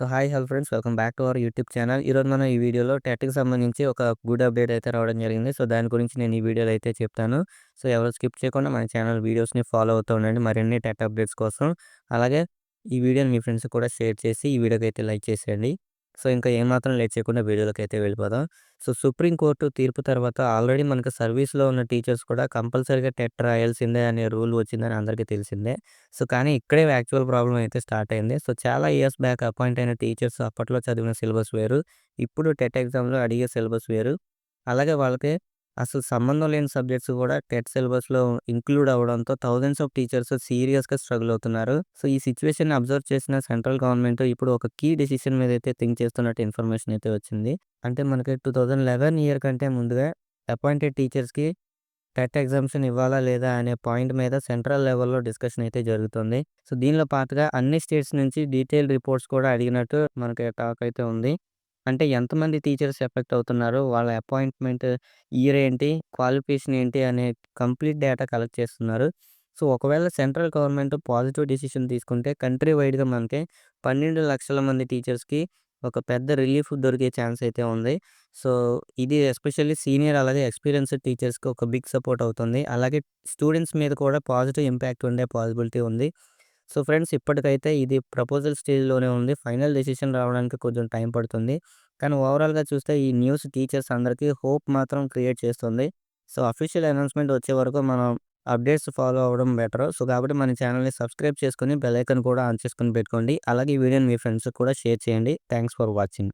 So hi hello friends welcome back to our YouTube channel. ఈరోజు మనం ఈ వీడియోలో టెట్కి సంబంధించి ఒక గుడ్ అప్డేట్ అయితే రావడం జరిగింది. సో దాని గురించి నేను ఈ వీడియోలో అయితే చెప్తాను. సో ఎవరు స్కిప్ చేయకుండా మన ఛానల్ వీడియోస్ని ఫాలో అవుతూ ఉండండి. మరిన్ని టెట్ అప్డేట్స్ కోసం. అలాగే ఈ వీడియోని మీ ఫ్రెండ్స్ కూడా షేర్ చేసి ఈ వీడియోకి అయితే లైక్ చేసేయండి. సో ఇంకా ఏమాత్రం లేట్ చేయకుండా వీడియోలోకి అయితే వెళ్ళిపోదాం. సో సుప్రీంకోర్టు తీర్పు తర్వాత ఆల్రెడీ మనకు సర్వీస్లో ఉన్న టీచర్స్ కూడా కంపల్సరీగా టెట్ రాయాల్సిందే అనే రూల్ వచ్చిందని అందరికీ తెలిసిందే. సో కానీ ఇక్కడే యాక్చువల్ ప్రాబ్లం అయితే స్టార్ట్ అయింది. సో చాలా ఇయర్స్ బ్యాక్ అపాయింట్ అయిన టీచర్స్ అప్పట్లో చదివిన సిలబస్ వేరు. ఇప్పుడు టెట్ ఎగ్జామ్లో అడిగే సిలబస్ వేరు. అలాగే వాళ్ళకి అసలు సంబంధం లేని సబ్జెక్ట్స్ కూడా టెట్ సిలబస్లో ఇంక్లూడ్ అవ్వడంతో థౌసండ్స్ ఆఫ్ టీచర్స్ సీరియస్గా స్ట్రగుల్ అవుతున్నారు. సో ఈ సిచ్యువేషన్ అబ్జర్వ్ చేసిన సెంట్రల్ గవర్నమెంట్ ఇప్పుడు ఒక కీ డెసిషన్ మీద అయితే థింక్ చేస్తున్నట్టు ఇన్ఫర్మేషన్ అయితే వచ్చింది. అంటే మనకి టూ థౌజండ్ లెవెన్ ఇయర్ కంటే ముందుగా అపాయింటెడ్ టీచర్స్కి టెట్ ఎగ్జామ్షన్ ఇవ్వాలా లేదా అనే పాయింట్ మీద సెంట్రల్ లెవెల్లో డిస్కషన్ అయితే జరుగుతుంది. సో దీనిలో పాటుగా అన్ని స్టేట్స్ నుంచి డీటెయిల్ రిపోర్ట్స్ కూడా అడిగినట్టు మనకి టాక్ అయితే ఉంది. అంటే ఎంతమంది టీచర్స్ ఎఫెక్ట్ అవుతున్నారు? వాళ్ళ అపాయింట్మెంట్ ఇయర్ ఏంటి? క్వాలిఫికేషన్ ఏంటి? అనే కంప్లీట్ డేటా కలెక్ట్ చేస్తున్నారు. సో ఒకవేళ సెంట్రల్ గవర్నమెంట్ పాజిటివ్ డిసిషన్ తీసుకుంటే కంట్రీ వైడ్గా మనకి పన్నెండు లక్షల మంది టీచర్స్కి ఒక పెద్ద రిలీఫ్ దొరికే ఛాన్స్ అయితే ఉంది. సో ఇది ఎస్పెషల్లీ సీనియర్ అలాగే ఎక్స్పీరియన్స్డ్ టీచర్స్కి ఒక బిగ్ సపోర్ట్ అవుతుంది. అలాగే స్టూడెంట్స్ మీద కూడా పాజిటివ్ ఇంపాక్ట్ ఉండే పాసిబిలిటీ ఉంది. సో ఫ్రెండ్స్ ఇప్పటికైతే ఇది ప్రపోజల్ స్టేజ్లోనే ఉంది. ఫైనల్ డెసిషన్ రావడానికి కొంచెం టైం పడుతుంది. కానీ ఓవరాల్గా చూస్తే ఈ న్యూస్ టీచర్స్ అందరికీ హోప్ మాత్రం క్రియేట్ చేస్తుంది. సో అఫీషియల్ అనౌన్స్మెంట్ వచ్చే వరకు మనం అప్డేట్స్ ఫాలో అవ్వడం బెటర్. సో కాబట్టి మన ఛానల్ని సబ్స్క్రైబ్ చేసుకుని బెల్ ఐకన్ కూడా ఆన్ చేసుకుని పెట్టుకోండి. అలాగే ఈ వీడియోని మీ ఫ్రెండ్స్కి కూడా షేర్ చేయండి. Thanks for watching.